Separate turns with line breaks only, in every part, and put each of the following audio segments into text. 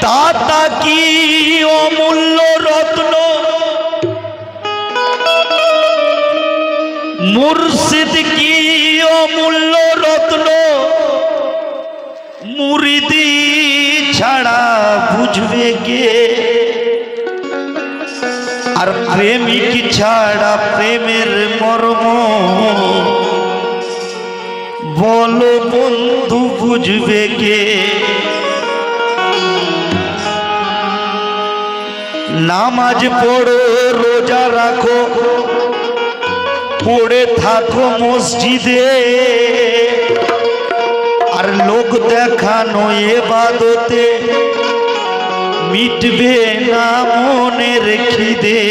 দাতা কি অমূল্য রত্ন? মুর্শিদ কি অমূল্য রত্ন? মুরিদি ছাড়া বুঝবে কে? আর প্রেমিক ছাড়া প্রেমের মর্ম? বলো বন্ধু, বুঝবে কে? নামাজ পড়ো, রোজা রাখো। পড়ে থাকো মসজিদে। আর লোক দেখানো এবাদতে মিটবে না মনে রেখি দে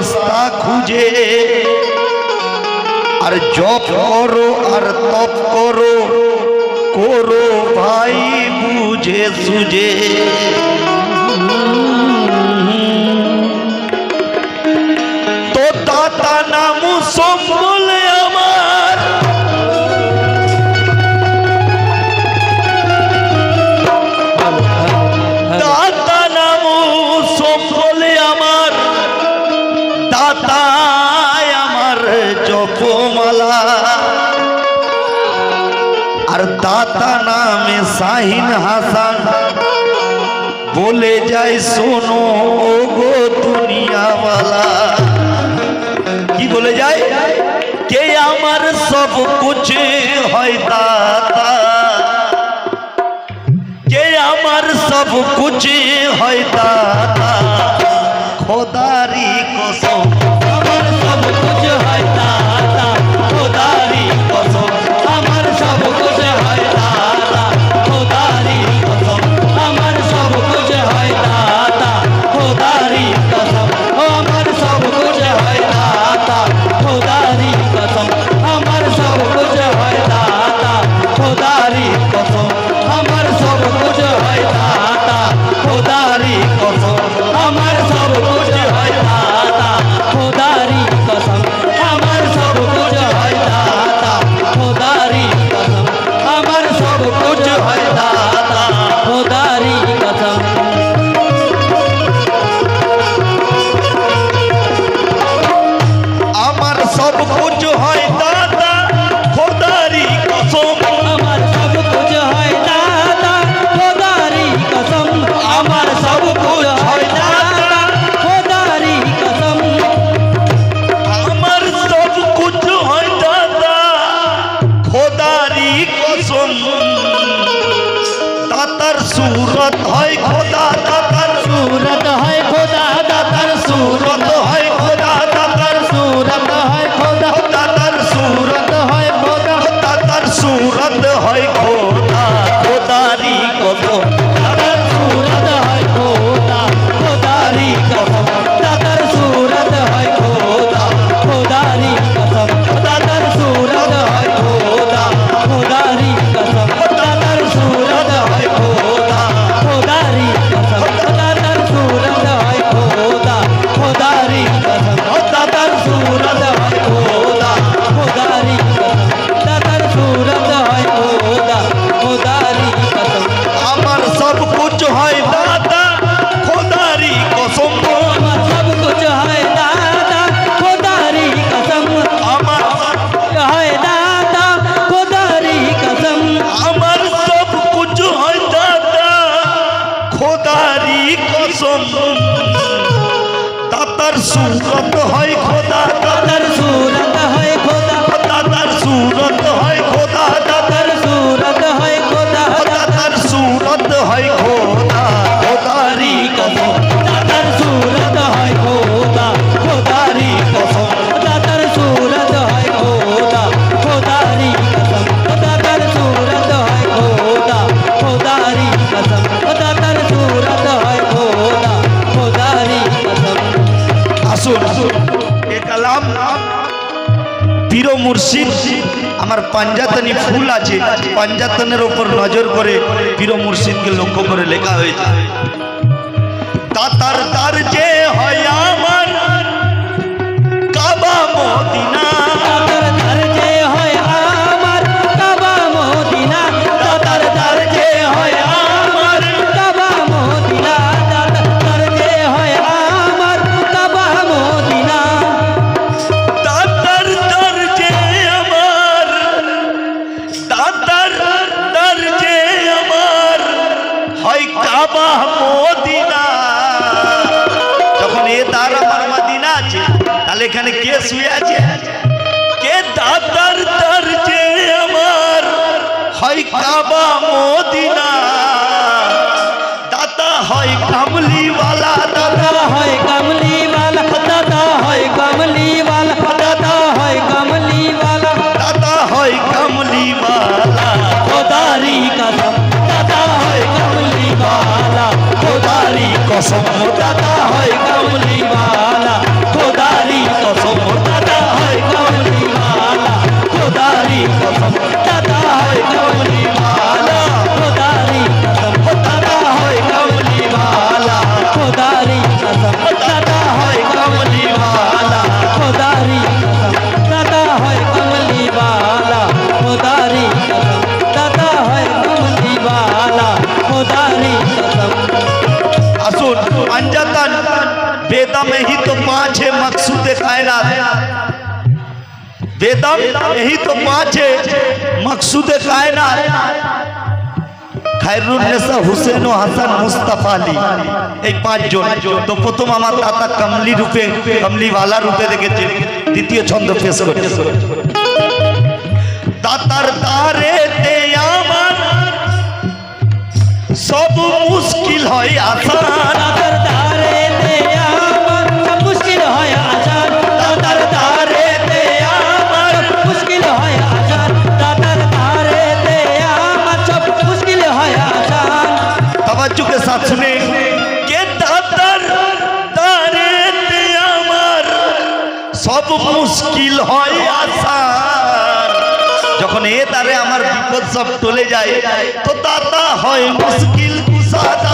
রাস্তা খুঁজে। আর জপ করো আর তপ করো করো ভাই বুঝে সুঝে। দাতা নামে শাহিন হাসান। বলে যায় শোনো গো দুনিয়াওয়ালা। কি বলে যায় কে আমার সব কিছু হয় দাতা? কে আমার সব কিছু হয় দাতা? খোদারি কসম। হয় নাম। পীর মুর্শিদ, আমার পাঞ্জাতনি ফুল আছে, পাঞ্জাতনের ওপর নজর করে পীর মুর্শিদকে লক্ষ্য করে লেখা হয়েছে। তাতার তার যে হয় আমার কাবা মদিনা वेदम यही तो पांच है मकसूद कायनात খায়রুন্নেসা হুসেন ও হাসান মুস্তাফা আলী, এই পাঁচজন। তো প্রথম আমার দাতা কমলি রূপে, কমলিওয়ালা রূপে দেখেছে। দ্বিতীয় ছন্দ পেশ করে দাতার তারে আমার সব মুশকিল হয় আসান
মুশকিল হয়
আসা যখন এ তারে আমার বিপদ সব টলে যায়, তো তাতা হয় মুশকিল কুসাদা।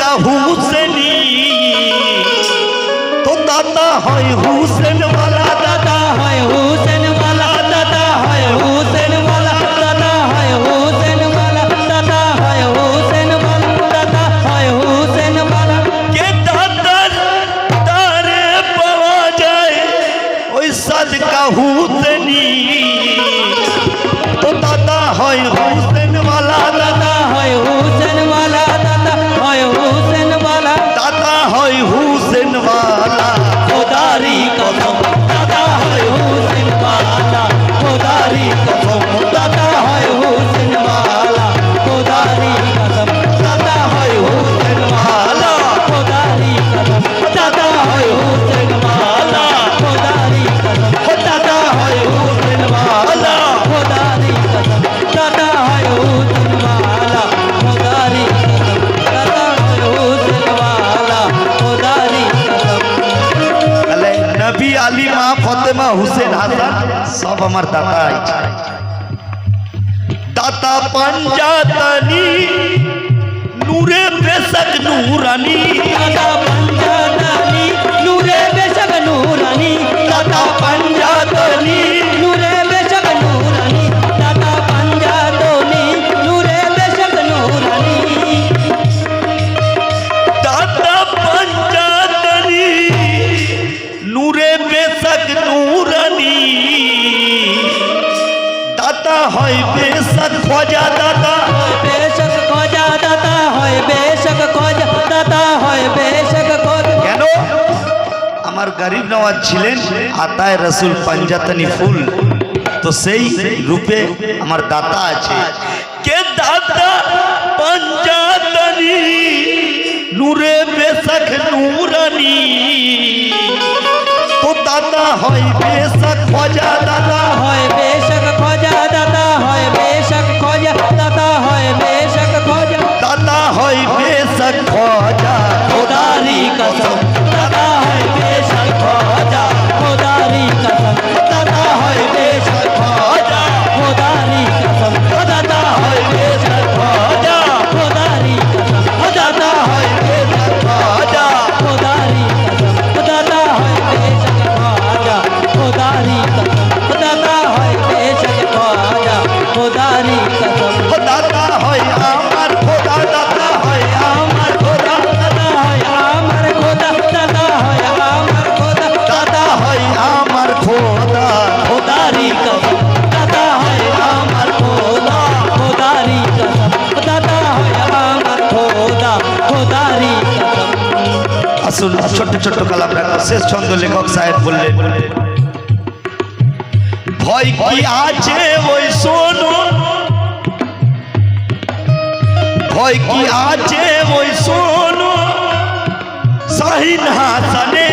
দাদা
হুসেনি।
তো দাদা হয় হুসেনওয়ালা।
সব আমার দাতা দাতা পাঞ্জাতনি নূরে বেশক নূরানি।
দাদা পঞ্জাতনি নূরে বেশক নূরানি। দাদা
আমার গরিব নওয়াজ ছিলেন আতায় রসুল পাঞ্জাতনি ফুল। তো সেই রূপে আমার দাতা আছে। কে দাতা পাঞ্জাতনি? নূরে বেশক নূরানি। তো দাতা হয় বেশক খোঁজা দাতা
হয় বেশক খোদারি কসম
ও হয় আমার খোদা দাতা হয় আমার খোদা
দাদা হয় আমার খোদা দাদা হয় আমার খোদা
দাতা হয় আমার খোদা
খোদারি কসম দাদা হয় আমার খোদা খোদারি কসম দাদা হয় আমার খোদা খোদারি কসম
আসুন ছোট্ট ছোট্ট কালাম রাখা। শেষ ছন্দ লেখক সাহেব বললেন ভয় কি আছে ওই শোনো ভয় কি আছে ওই সোনো? শাহিন হাসানে।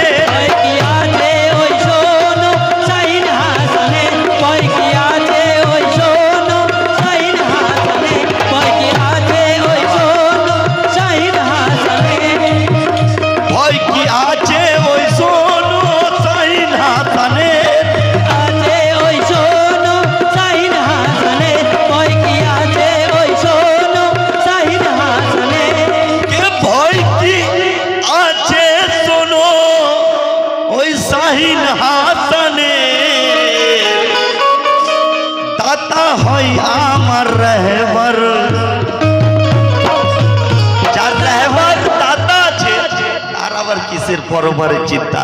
কিসের পরবারের চিন্তা।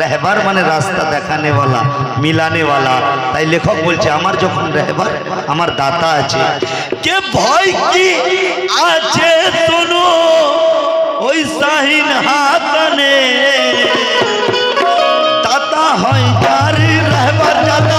রেহবার মানে রাস্তা দেখানেওয়ালা, মিলানেওয়ালা। তাই লেখক বলছে, আমার যখন রেহবার, আমার দাতা আছে। কে ভয় কি আছে তনু ওই শাহিন হাতানে দাতা হয় যার, রেহবার দাতা